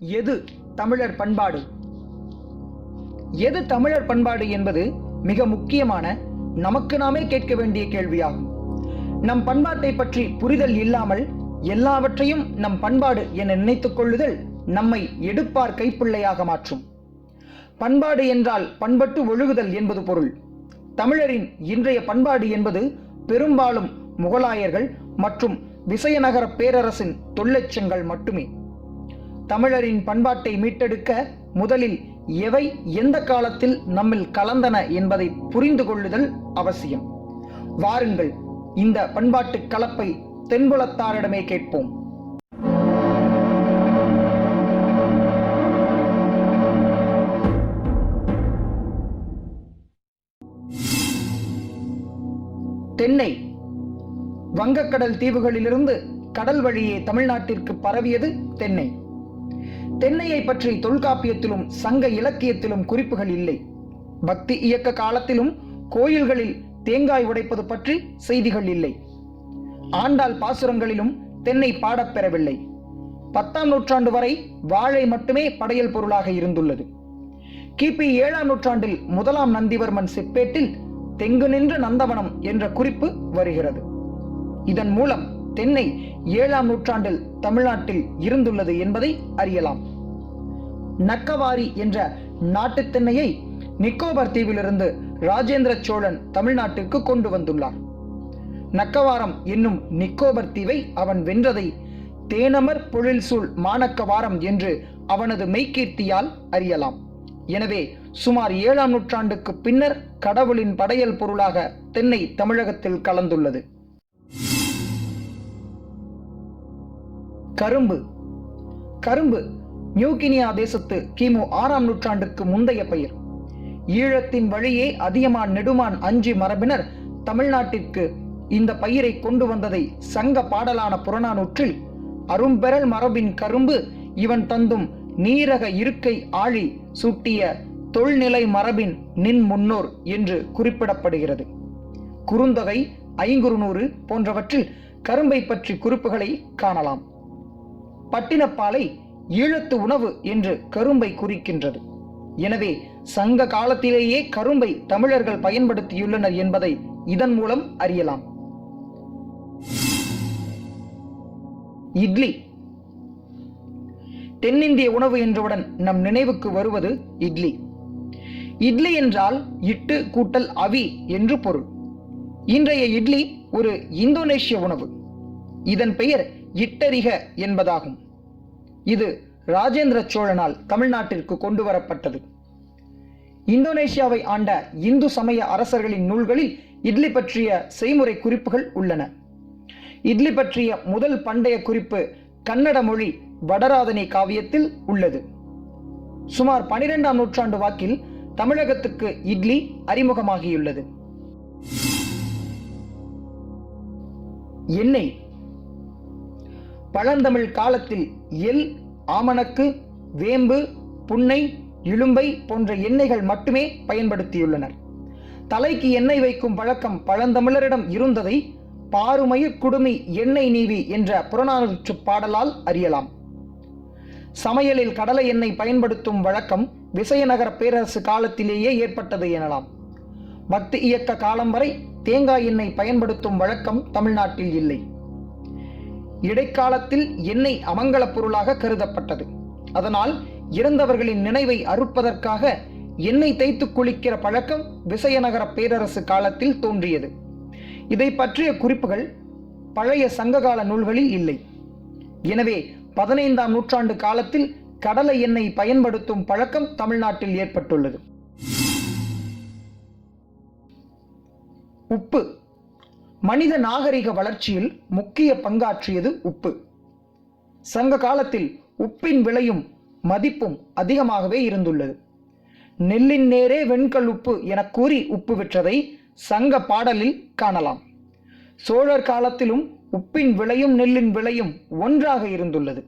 எது தமிழர் பண்பாடு? எது தமிழர் பண்பாடு என்பது மிக முக்கியமான நமக்கு நாமே கேட்க வேண்டிய கேள்வியாகும். நம் பண்பாட்டை பற்றி புரிதல் இல்லாமல் எல்லாவற்றையும் நம் பண்பாடு என நினைத்துக் கொள்ளுதல் நம்மை எடுப்பார் கைப்பிள்ளையாக மாற்றும். பண்பாடு என்றால் பண்பட்டு ஒழுகுதல் என்பது பொருள். தமிழரின் இன்றைய பண்பாடு என்பது பெரும்பாலும் முகலாயர்கள் மற்றும் விசயநகர பேரரசின் தொல்லெச்சங்கள் மட்டுமே. தமிழரின் பண்பாட்டை மீட்டெடுக்க முதலில் எவை எந்த காலத்தில் நம்மில் கலந்தன என்பதை புரிந்து கொள்ளுதல் அவசியம். வாருங்கள் இந்த பண்பாட்டு கலப்பை தென்புலத்தாரிடமே கேட்போம். தென்னை வங்கக்கடல் தீவுகளிலிருந்து கடல் வழியே தமிழ்நாட்டிற்கு பரவியது தென்னை. தென்னையை பற்றி தொல்காப்பியத்திலும் சங்க இலக்கியத்திலும் குறிப்புகள் இல்லை. பக்தி இயக்க காலத்திலும் கோயில்களில் தேங்காய் உடைப்பது பற்றி செய்திகள் இல்லை. ஆண்டாள் பாசுரங்களிலும் தென்னை பாடப்பெறவில்லை பத்தாம் நூற்றாண்டு வரை வாழை மட்டுமே படையல் பொருளாக இருந்துள்ளது. கிபி ஏழாம் நூற்றாண்டில் முதலாம் நந்திவர்மன் செப்பேட்டில் தெங்கு நின்ற நந்தவனம் என்ற குறிப்பு வருகிறது. இதன் மூலம் தென்னை ஏழாம் நூற்றாண்டில் தமிழ்நாட்டில் இருந்துள்ளது என்பதை அறியலாம். நக்கவாரி என்ற நாட்டுத் தென்னையை நிக்கோபர் தீவிலிருந்து ராஜேந்திர சோழன் தமிழ்நாட்டிற்கு கொண்டு வந்துள்ளார். நக்கவாரம் என்னும் நிக்கோபர் தீவை அவன் வென்றதை தேனமர் பொழில் சூழ் மானக்கவாரம் என்று அவனது மெய்கீர்த்தியால் அறியலாம். எனவே சுமார் ஏழாம் நூற்றாண்டுக்கு பின்னர் கடவுளின் படையல் பொருளாக தென்னை தமிழகத்தில் கலந்துள்ளது. கரும்பு. கரும்பு நியூகினியா தேசத்து கிமு ஆறாம் நூற்றாண்டுக்கு முந்தைய பயிர். ஈழத்தின் வழியே அதியமான் நெடுமான் அஞ்சு மரபினர் தமிழ்நாட்டிற்கு இந்த பயிரை கொண்டு வந்ததை சங்க பாடலான புறநானூற்றில் அரும்பெறல் மரபின் கரும்பு இவன் தந்தும் நீரக இருக்கை ஆழி சூட்டிய தொல்நிலை மரபின் நின் முன்னோர் என்று குறிப்பிடப்படுகிறது. குறுந்தொகை ஐங்குறுநூறு போன்றவற்றில் கரும்பை பற்றி குறிப்புகளை காணலாம். பட்டினப்பாலை ஈழத்து உணவு என்று கரும்பை குறிக்கின்றது. எனவே சங்க காலத்திலேயே கரும்பை தமிழர்கள் பயன்படுத்தியுள்ளனர் என்பதை இதன் மூலம் அறியலாம். இட்லி. தென்னிந்திய உணவு என்றவுடன் நம் நினைவுக்கு வருவது இட்லி. இட்லி என்றால் இட்டு கூட்டல் அவி என்று பொருள். இன்றைய இட்லி ஒரு இந்தோனேஷிய உணவு. இதன் பெயர் இட்டரிக என்பதாகும். இது ராஜேந்திர சோழனால் தமிழ்நாட்டிற்கு கொண்டு வரப்பட்டது இந்தோனேஷியாவை ஆண்ட இந்து சமய அரசர்களின் நூல்களில் இட்லி பற்றிய செய்முறை குறிப்புகள் உள்ளன. இட்லி பற்றிய முதல் பண்டைய குறிப்பு கன்னட மொழி வடராதனை காவியத்தில் உள்ளது. சுமார் பனிரெண்டாம் நூற்றாண்டு வாக்கில் தமிழகத்துக்கு இட்லி அறிமுகமாகியுள்ளது. எண்ணெய் பழந்தமிழ் காலத்தில் எல் ஆமணக்கு வேம்பு புன்னை இழும்பை போன்ற எண்ணெய்கள் மட்டுமே பயன்படுத்தியுள்ளனர். தலைக்கு எண்ணெய் வைக்கும் பழக்கம் பழந்தமிழரிடம் இருந்ததை பாருமயிர் குடுமி எண்ணெய் நீவி என்ற புறநானூற்று பாடலால் அறியலாம். சமையலில் கடலை எண்ணெய் பயன்படுத்தும் வழக்கம் விசயநகர பேரரசு காலத்திலேயே ஏற்பட்டது எனலாம். பக்தி இயக்க காலம் வரை தேங்காய் எண்ணெய் பயன்படுத்தும் வழக்கம் தமிழ்நாட்டில் இல்லை. இடைக்காலத்தில் எண்ணெய் அமங்கலப் பொருளாக கருதப்பட்டது. அதனால் இறந்தவர்களின் நினைவை அறுப்பதற்காக எண்ணெய் தைத்து குளிக்கிற பழக்கம் விசயநகர பேரரசு காலத்தில் தோன்றியது. இதை பற்றிய குறிப்புகள் பழைய சங்ககால நூல்களில் இல்லை. எனவே பதினைந்தாம் நூற்றாண்டு காலத்தில் கடலை எண்ணெய் பயன்படுத்தும் பழக்கம் தமிழ்நாட்டில் ஏற்பட்டுள்ளது. உப்பு. மனித நாகரிக வளர்ச்சியில் முக்கிய பங்காற்றியது உப்பு. சங்க காலத்தில் உப்பின் விலையும் மதிப்பும் அதிகமாகவே இருந்துள்ளது. நெல்லின் நேரே வெண்கல் உப்பு என கூறி உப்பு விற்றதை சங்க பாடலில் காணலாம். சோழர் காலத்திலும் உப்பின் விலையும் நெல்லின் விலையும் ஒன்றாக இருந்துள்ளது.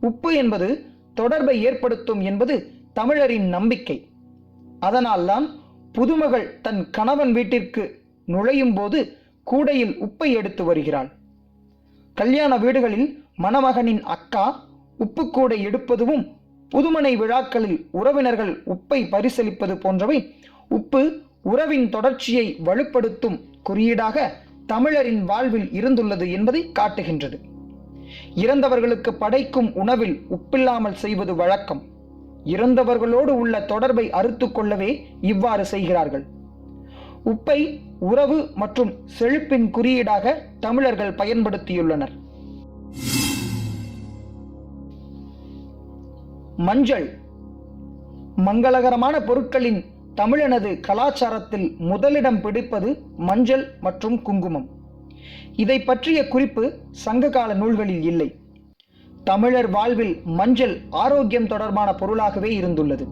உப்பு என்பது தொடர்பை ஏற்படுத்தும் என்பது தமிழரின் நம்பிக்கை. அதனால்தான் புதுமகள் தன் கணவன் வீட்டிற்கு நுழையும் போது கூடையில் உப்பை எடுத்து வருகிறாள். கல்யாண வீடுகளில் மணமகனின் அக்கா உப்பு கூடை எடுப்பதும் புதுமனை விழாக்களில் உறவினர்கள் உப்பை பரிசளிப்பது போன்றவை உப்பு உறவின் தொடர்ச்சியை வலுப்படுத்தும் குறியீடாக தமிழரின் வாழ்வில் இருந்துள்ளது என்பதை காட்டுகின்றது. இறந்தவர்களுக்கு படைக்கும் உணவில் உப்பில்லாமல் செய்வது வழக்கம். இறந்தவர்களோடு உள்ள தொடர்பை அறுத்து கொள்ளவே இவ்வாறு செய்கிறார்கள். உப்பை உறவு மற்றும் செழிப்பின் குறியீடாக தமிழர்கள் பயன்படுத்தியுள்ளனர். மஞ்சள். மங்களகரமான பொருட்களின் தமிழனது கலாச்சாரத்தில் முதலிடம் பிடிப்பது மஞ்சள் மற்றும் குங்குமம். இதை பற்றிய குறிப்பு சங்ககால நூல்களில் இல்லை. தமிழர் வாழ்வில் மஞ்சள் ஆரோக்கியம் தொடர்பான பொருளாகவே இருந்துள்ளது.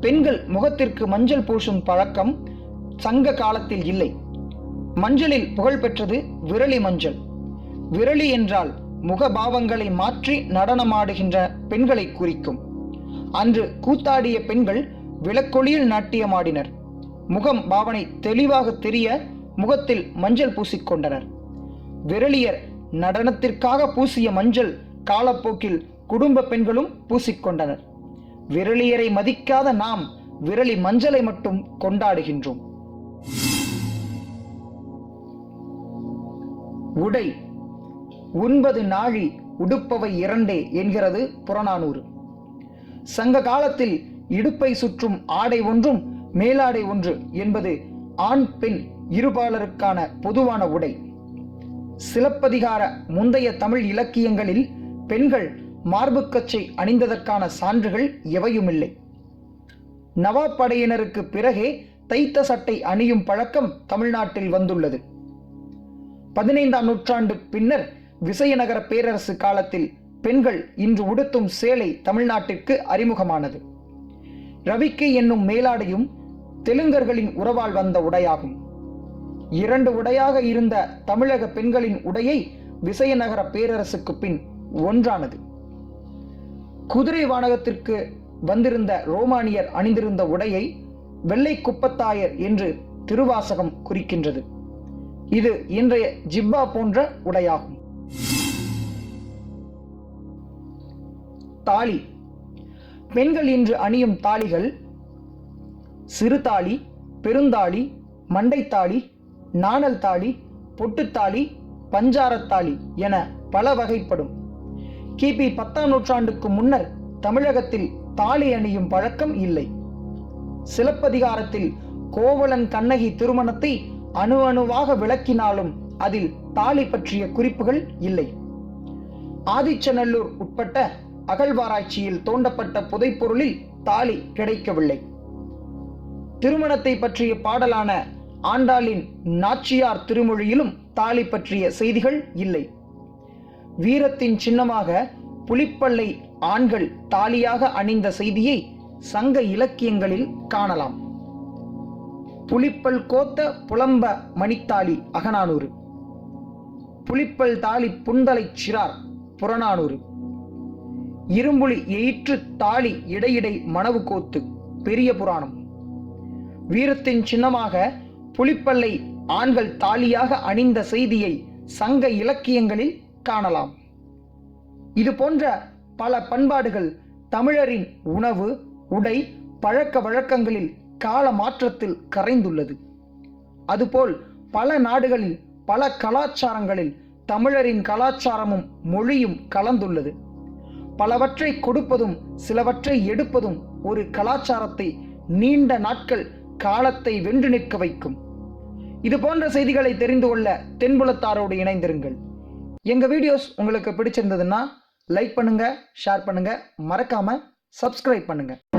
பெண்கள் முகத்திற்கு மஞ்சள் பூசும் பழக்கம் சங்க காலத்தில் இல்லை. மஞ்சளில் புகழ்பெற்றது விரலி மஞ்சள். விரலி என்றால் முகபாவங்களை மாற்றி நடனமாடுகின்ற பெண்களை குறிக்கும். அன்று கூத்தாடிய பெண்கள் விளக்கொளியில் நாட்டியமாடினர் முகம் பாவனை தெளிவாக தெரிய முகத்தில் மஞ்சள் பூசிக்கொண்டனர் விரலியர் நடனத்திற்காக பூசிய மஞ்சள் காலப்போக்கில் குடும்ப பெண்களும் பூசிக்கொண்டனர் விரலியரை மதிக்காத நாம் விரலி மஞ்சளை மட்டும் கொண்டாடுகின்றோம். உடை. உண்பது நாழி உடுப்பவை இரண்டே என்கிறது புறநானூறு. சங்க காலத்தில் இடுப்பை சுற்றும் ஆடை ஒன்றும் மேலாடை ஒன்று என்பது ஆண் பெண் இருபாலருக்கான பொதுவான உடை. சிலப்பதிகார முந்தைய தமிழ் இலக்கியங்களில் பெண்கள் மார்புக்கச்சை அணிந்ததற்கான சான்றுகள் எவையுமில்லை. நவாப் படையினருக்கு பிறகே தைத்த சட்டை அணியும் பழக்கம் தமிழ்நாட்டில் வந்துள்ளது. பதினைந்தாம் நூற்றாண்டு பின்னர் விசயநகர பேரரசு காலத்தில் பெண்கள் இன்று உடுத்தும் சேலை தமிழ்நாட்டிற்கு அறிமுகமானது. ரவிக்கை என்னும் மேலாடையும் தெலுங்கர்களின் உறவால் வந்த உடையாகும். இரண்டு உடையாக இருந்த தமிழக பெண்களின் உடையை விசயநகர பேரரசுக்கு பின் ஒன்றானது. குதிரை வானகத்திற்கு வந்திருந்த ரோமானியர் அணிந்திருந்த உடையை வெள்ளை குப்பத்தாயர் என்று திருவாசகம் குறிக்கின்றது. இது இன்றைய ஜிப்பா போன்ற உடையாகும். தாலி. பெண்கள் இன்று அணியும் தாலிகள் சிறுதாலி பெருந்தாளி மண்டைத்தாலி நாணல் தாலி பொட்டுத்தாலி பஞ்சாரத்தாலி என பல வகைப்படும். கிபி பத்தாம் நூற்றாண்டுக்கு முன்னர் தமிழகத்தில் தாலி அணியும் பழக்கம் இல்லை. சிலப்பதிகாரத்தில் கோவலன் கண்ணகி திருமணத்தை அணு அணுவாக விளக்கினாலும் அதில் தாலி பற்றிய குறிப்புகள் இல்லை. ஆதிச்சநல்லூர் உட்பட்ட அகழ்வாராய்ச்சியில் தோண்டப்பட்ட புதைப்பொருளில் தாலி கிடைக்கவில்லை. திருமணத்தை பற்றிய பாடலான ஆண்டாளின் நாச்சியார் திருமொழியிலும் தாலி பற்றிய செய்திகள் இல்லை. வீரத்தின் சின்னமாக புலிப்பள்ளை ஆண்கள் தாலியாக அணிந்த செய்தியை சங்க இலக்கியங்களில் காணலாம். புலிப்பல் கோத்த புலம்ப மணித்தாலி அகநானூறு. புலிப்பல் தாலி புந்தலை சிறார் புறநானூறு. இரும்புலி எயிற்று தாலி இடையிடை மணவு கோத்து பெரிய புராணம். வீரத்தின் சின்னமாக புலிப்பல்லை ஆண்கள் தாலியாக அணிந்த செய்தியை சங்க இலக்கியங்களில் காணலாம். இது போன்ற பல பண்பாடுகள் தமிழரின் உணவு உடை பழக்க வழக்கங்களில் கால மாற்றத்தில் கரைந்துள்ளது. அதுபோல் பல நாடுகளில் பல கலாச்சாரங்களில் தமிழரின் கலாச்சாரமும் மொழியும் கலந்துள்ளது. பலவற்றை கொடுப்பதும் சிலவற்றை எடுப்பதும் ஒரு கலாச்சாரத்தை நீண்ட நாட்கள் காலத்தை வென்று நிற்க வைக்கும். இது போன்ற செய்திகளை தெரிந்து கொள்ள தென்புலத்தாரோடு இணைந்திருங்கள். எங்கள் வீடியோஸ் உங்களுக்கு பிடிச்சிருந்ததுன்னா லைக் பண்ணுங்கள் ஷேர் பண்ணுங்கள் மறக்காமல் சப்ஸ்கிரைப் பண்ணுங்கள்